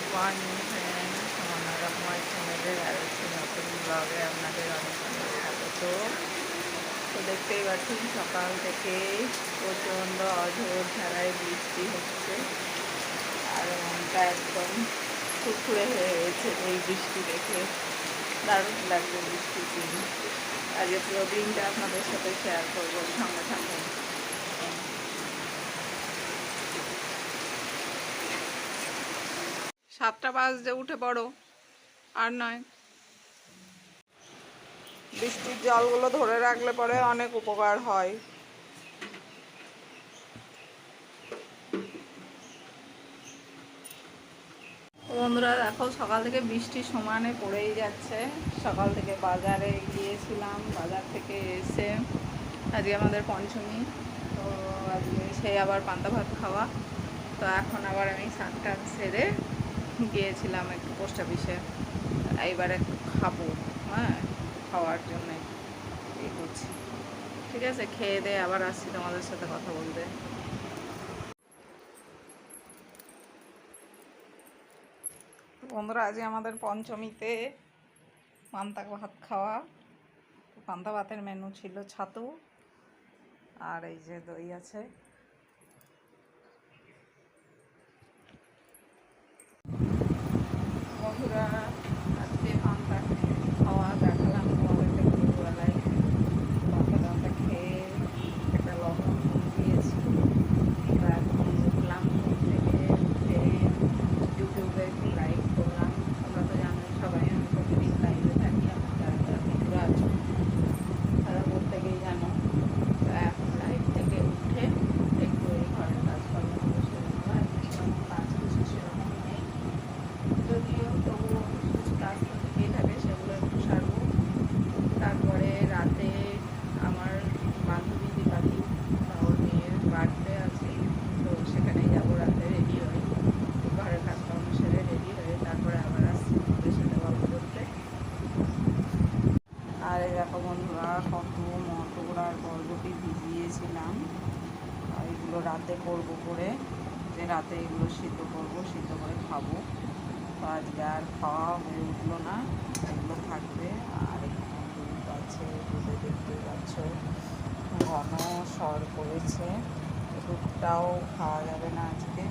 Good morning friend আমার রকমার চ্যানেলের আর নতুন ব্লগে আপনাদের অনেক অনেক স্বাগত তো দেখতেই পাচ্ছেন সকাল থেকে প্রচণ্ড অঝোর ধারায় বৃষ্টি হচ্ছে। আর মনটা একদম ফুরফুরে হয়ে গেছে এই বৃষ্টি দেখে দারুণ লাগবে বৃষ্টির দিন। আজকে পুরো দিনটা আপনাদের সাথে শেয়ার করব সঙ্গে থাকুন। সাতটা বাজতে উঠে পড়ো আর নয়। বৃষ্টির জলগুলো ধরে রাখলে পরে অনেক উপকার হয়। বন্ধুরা দেখো সকাল থেকে বৃষ্টি সমানে পড়েই যাচ্ছে। সকাল থেকে বাজারে গিয়েছিলাম বাজার থেকে এসে আজকে আমাদের পঞ্চমী তো আজকে সেই আবার পান্তা ভাত খাওয়া। তো এখন আবার আমি সাতটা সেরে গিয়েছিলাম একটু পোস্ট অফিসে এইবার খাব হ্যাঁ খাওয়ার জন্য। এই করছি। ঠিক আছে, খেয়ে দিয়ে আবার আসছি তোমাদের সাথে কথা বলতে। বন্ধুরা, আজকে আমাদের পঞ্চমীতে পান্তা ভাত খাওয়া। পান্তা ভাতের মেনু ছিল ছাতু। আর এই যে দই আছে বন্ধুরা আজকে পান্তা খাওয়া দেখালাম তোমাদেরকে দুপুরবেলায় পান্তা টান্তা খেয়ে একটা লবণ ফুল দিয়েছি তো এখন উঠলাম ঘুম থেকে উঠে ইউটিউবে একটু লাইভ করলাম তোমরা তো জানোই সবাই আমি প্রতিদিন লাইভে থাকি আমার যারা যারা বন্ধুরা আছো তারা প্রত্যেকেই জানো তো এখন লাইভ থেকে উঠে একটু এই ঘরের কাজকর্মগুলো সেরে নেওয়া তেমন কাজ কিছু সেরকম নেই যদিও তবুও কিছু কাজ তো থেকেই থাকে সেগুলো একটু সারবো তারপরে রাতে আমার বান্ধবী দীপালি ওর মেয়ের বার্থডে আছে তো সেখানে যাব রাতে রেডি হয়ে ঘরের কাজকর্ম সেরে রেডি হয়ে তারপরে আবার আসছি ওদের সাথে গল্প করতে আর এই দেখো বন্ধুরা কত মটর আর বরবটি ভিজিয়েছিলাম আর রাতে করব করে, যে রাতে এগুলো সিদ্ধ করব, সিদ্ধ করে খাব। তো আজকে আর খাওয়া হয়ে উঠল না, এগুলো থাকবে। আর এখানে দুধ আছে, দুধে দেখতে পাচ্ছ, ঘন সর করেছে দুধটাও খাওয়া যাবে না আজকে।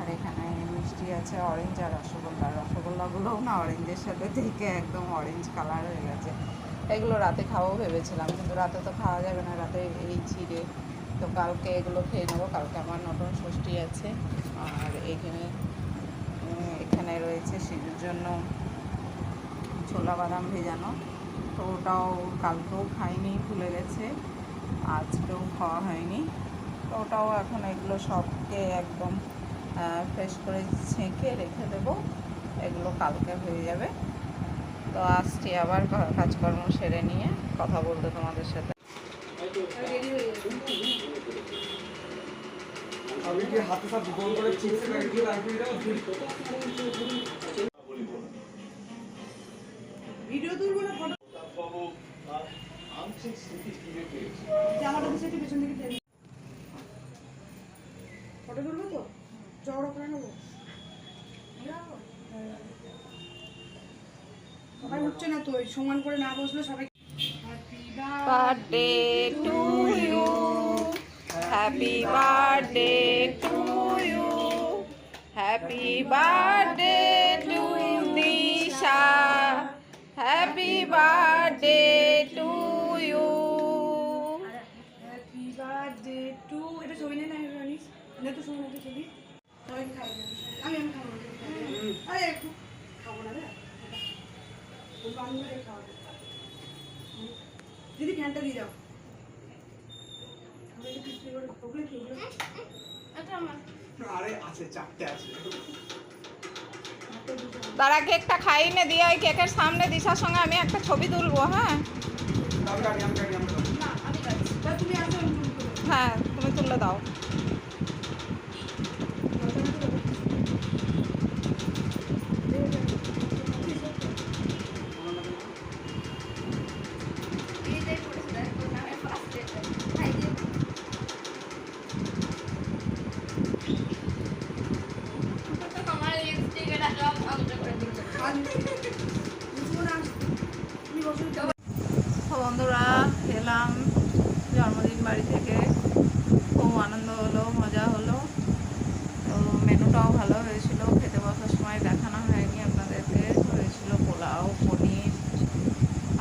আর এখানে মিষ্টি আছে অরেঞ্জ আর রসগোল্লা। রসগোল্লাগুলোও না অরেঞ্জের সাথে থেকে একদম অরেঞ্জ কালার হয়ে গেছে। এগুলো রাতে খাওয়াও ভেবেছিলাম, কিন্তু রাতে তো খাওয়া যাবে না। রাতে এই চিড়ে তো কালকে এগুলো খেয়ে নেব। কালকে আমার নতুন ষষ্ঠী আছে। আর এখানে এখানে রয়েছে শিশুর জন্য ছোলা বাদাম ভেজানো। তো ওটাও কালকেও খাইনি, ভুলে গেছে। আজকেও খাওয়া হয়নি। তো ওটাও এখন এগুলো সবকে একদম ফ্রেশ করে ছেঁকে রেখে দেবো। এগুলো কালকে হয়ে যাবে। তো আসছি আবার কাজকর্ম সেরে নিয়ে কথা বলতে তোমাদের সাথে। ভিডিও দিকে ফটো তুলবো তো? করে সবাই না তো সমান করে না বসলে সবাই birthday to you happy birthday to you happy birthday to Disha happy birthday to you happy birthday to এটা ছবি নে না জানিস? না তো ছবি না তো ছবি আমি আমি খাব। আরে খাব না রে। বান্ধবীরা খাওয়াবে দিদি ফ্যানটা দিয়ে দাও। আরে আছে চারটে আছে। দাঁড়া কেকটা খাইয়ে দিয়ে ওই কেকের সামনে দিশার সঙ্গে আমি একটা ছবি তুলবো হ্যাঁ? হ্যাঁ তুমি তুলে দাও আজ বুঝব না তুমি বসে যাও তো বন্ধুরা, এলাম জন্মদিন বাড়ি থেকে। খুব আনন্দ হলো, মজা হলো। তো মেনুটাও ভালো হয়েছিল, খেতে বসার সময় দেখানো হয়নি আপনাদেরকে। হয়েছিল পোলাও, পনির,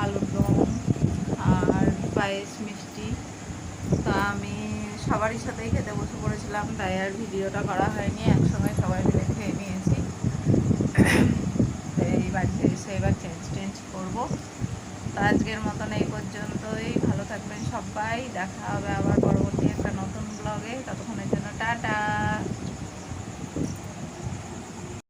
আলুর দম আর পায়েস মিষ্টি। তা আমি সবারই সাথেই খেতে বসে পড়েছিলাম, তাই আর ভিডিওটা করা হয়নি। একসঙ্গে সবাই মিলে খেয়ে নিয়েছি তো এই বাড়িতে এসে এবার চেঞ্জ টেঞ্জ করব তো আজকের মতন এই পর্যন্তই। ভালো থাকবেন সবাই দেখা হবে